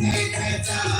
Hey, hey,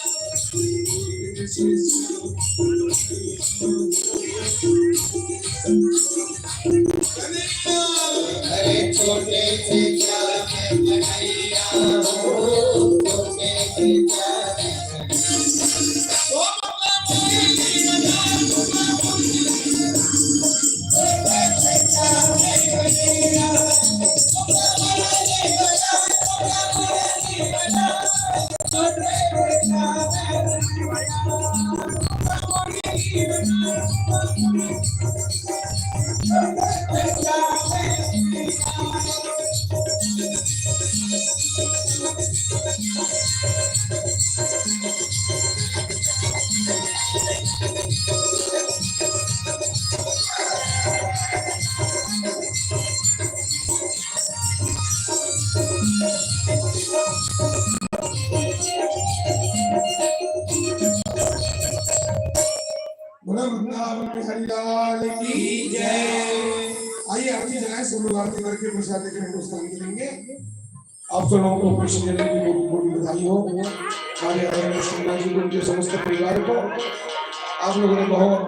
Let me. करके प्रसाद लेकर हमको करेंगे आप सब लोगों को कृष्ण जन्म की बहुत बहुत बधाई हो। हमारे जी को उनके समस्त परिवार को आप लोगों ने बहुत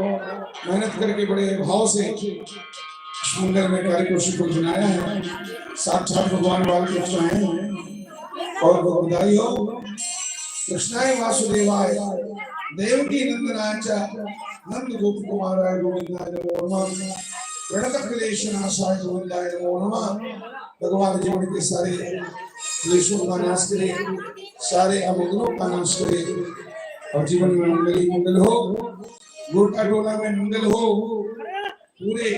मेहनत करके बड़े भाव से इस मंदिर में कार्य को शुभ बनाया है। साक्षात भगवान बालकृष्ण हैं। और बहुत बधाई हो। कृष्णाय वासुदेवाय। देवकी नंदनाय च। नंद गोप कुमाराय, गोविंदाय नमो। भगवान जीवन के सारे क्लेशों का नाश करे सारे अमंगलों का नाश करे और जीवन में मंगल ही मंगल हो गोटा टोला में मंगल हो पूरे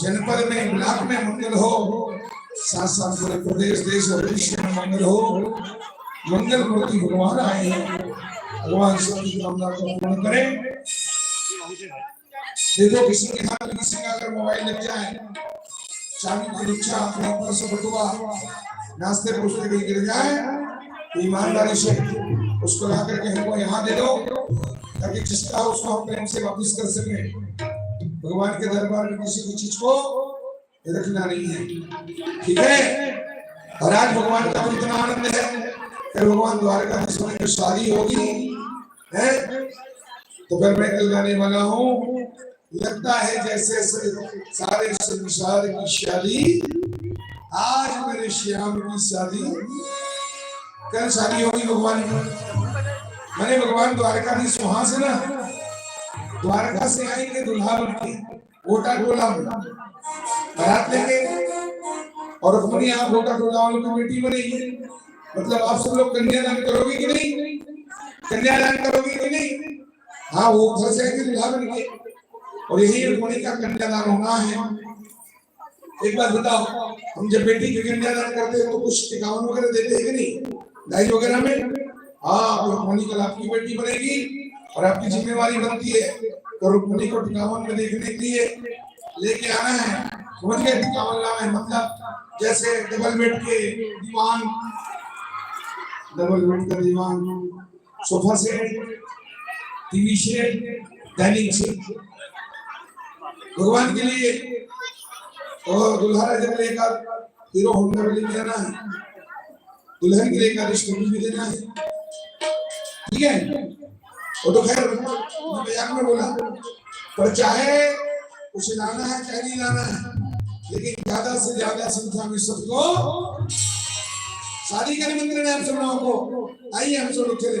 जनपद में ब्लॉक में मंगल हो साथ साथ पूरे प्रदेश देश और विश्व में मंगल हो मंगल मूर्ति भगवान आए हैं भगवान सबकी कामना को पूर्ण करें देखो किसी के हाथ में किसी का अगर मोबाइल लग जाए, चाबी की रिक्शा अपने ऊपर से बटुआ नाश्ते पूछते कहीं गिर जाए तो ईमानदारी से उसको ला करके हमको यहाँ दे दो, ताकि जिसका उसको हम प्रेम से वापस कर सके। भगवान के दरबार में किसी भी चीज़ को रखना नहीं है। ठीक है? और आज भगवान का इतना आनंद है फिर भगवान द्वारकाधीश में शादी होगी, है? तो फिर मैं कल गाने वाला हूँ। लगता है जैसे सारे संसार की शादी, आज मेरे श्याम की शादी। कल शादी होगी भगवान की। मैंने भगवान द्वारका द्वारकाधीश वहाँ से ना, द्वारका से आएँगे दुल्हा बन के, गोटा टोला में। बारात लेके, और रुक्मणी आप गोटा टोला वालों की बेटी बनेगी। मतलब आप सब लोग कन्यादान करोगे कि नहीं? कन्यादान करोगे कि नहीं? हाँ वो घर से आएँगे दुल्हा बन के और यही रुक्मणी का कन्यादान होना है। एक बात बताओ, हम जब बेटी के कन्यादान करते हैं तो कुछ टिकावन वगैरह देते हैं कि नहीं? दाई वगैरह में? हाँ रुक्मणी कल आपकी बेटी बनेगी और आपकी जिम्मेवारी बनती है तो रुक्मणी को टिकावन में देखने के लिए लेके आना है। समझ गए? टिकावन लाना है मतलब जैसे डबल बेड के दीवान डबल बेड का दीवान sofa set TV set dining set भगवान के लिए और दुल्हा जब लेकर हीरो होंडा में लेके आना है, दुल्हन के लिए एक स्कूटी भी देना है। ठीक है? वो तो खैर मज़ाक में बोला, पर चाहे उसे लाना है, चाहे नहीं लाना है, लेकिन ज़्यादा से ज़्यादा संख्या में सबको शादी का निमंत्रण है आप सब लोगों को, आइए हम सब लोग चले।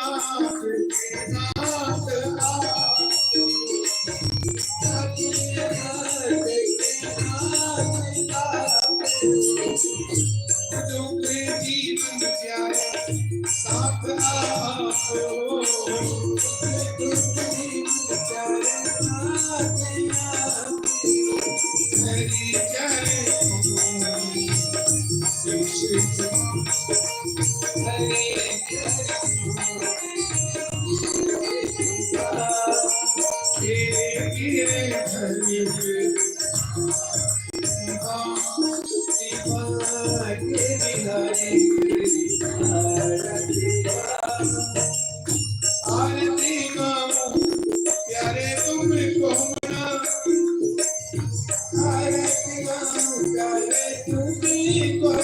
आरती Parece que não, parece que o bico é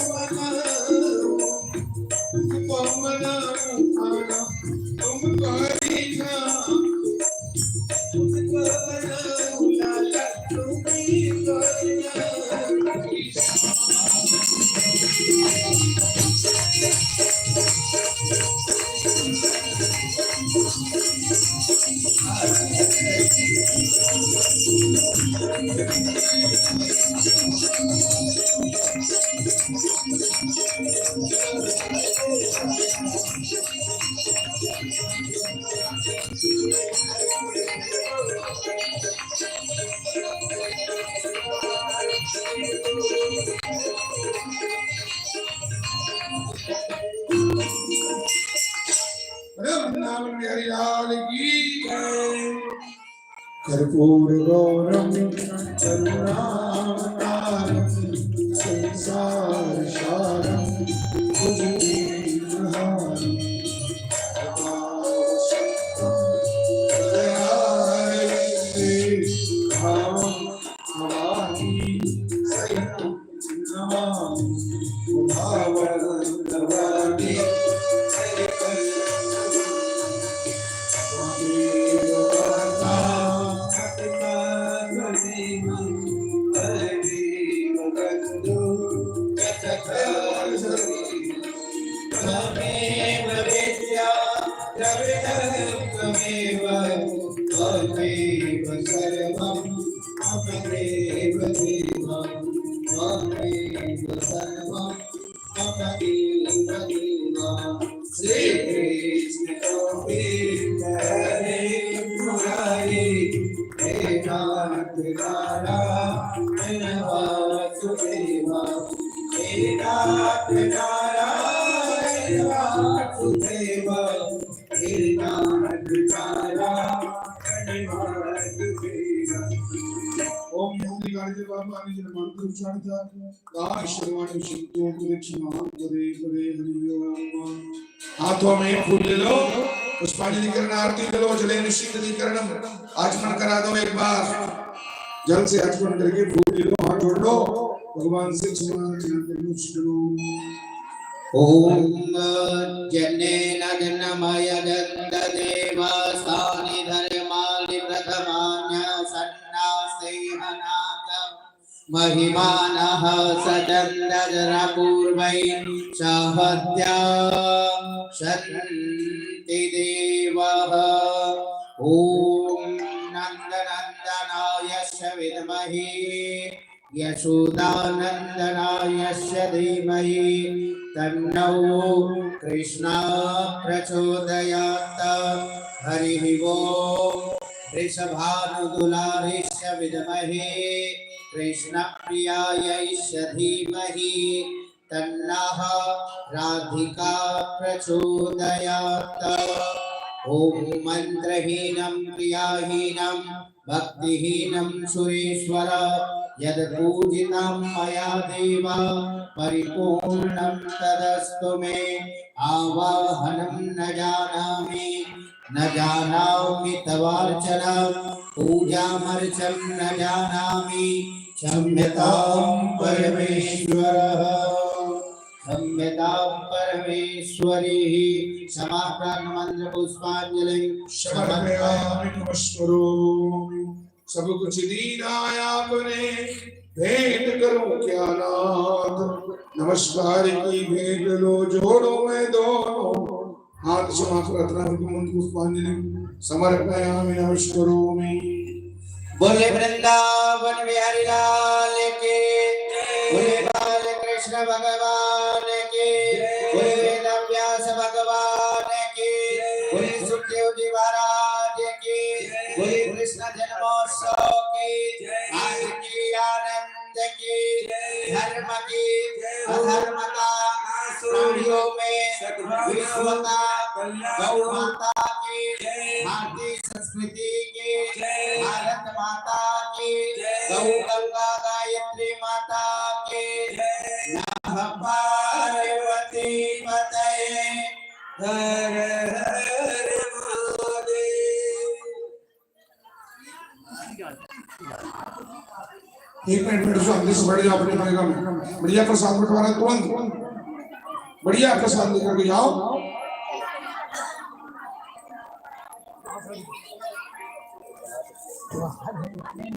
Vrindavan Bihari लाल की जय कर्पूर गौरम करुणाकारं संसार सारं भुजगेन्द्रहारं भावं त्वमेव देवं त्वमेव सर्वं त्वमेव ओम जन ओम आचमन करा दो एक बार। जल से आचमन करके फूल ले लो, हाथ जोड़ लो। भगवान से जनमय गन्धदेव महिमानः सदन्दरपूर्वै सहत्या शन्ति देवः। ॐ नन्दनन्दनायस्य विद्महे, यशोदानन्दनायस्य धीमहि, तन्नो कृष्णा प्रचोदयात्। हरिः ॐ वृषभानुदुलारिस्य विद्महे। कृष्णप्रियायैस्य धीमहि तन्नः राधिका प्रचोदयात्। ॐ मन्त्रहीनं, क्रियाहीनं, भक्तिहीनं सुरेश्वर, यद्पूजितं मया देव, परिपूर्णं तदस्तु मे। आवाहनं न जानामि न जानामि तवार्चनं, पूजामर्चं न जानामि क्षम्यतां परमेश्वरः। क्षम्यतां परमेश्वरी। सब कुछ दीना आपने भेंट करूँ क्या नाथ नमस्कार की भेंट लो जोड़ो मैं दोनों। हाथ समाप्त मुंद पुष्पांजलि समर्पयामि नमस्करोमि। बोले, वृंदावन बिहारी लाल के बोले, बाल कृष्ण भगवान के बोले, वेद व्यास भगवान के बोले, सुखदेव जी महाराज एक मिनट मिनट जो से जाओ अपने में। बढ़िया प्रसाद बंटवाना तुरंत। बढ़िया प्रसाद लेकर के जाओ।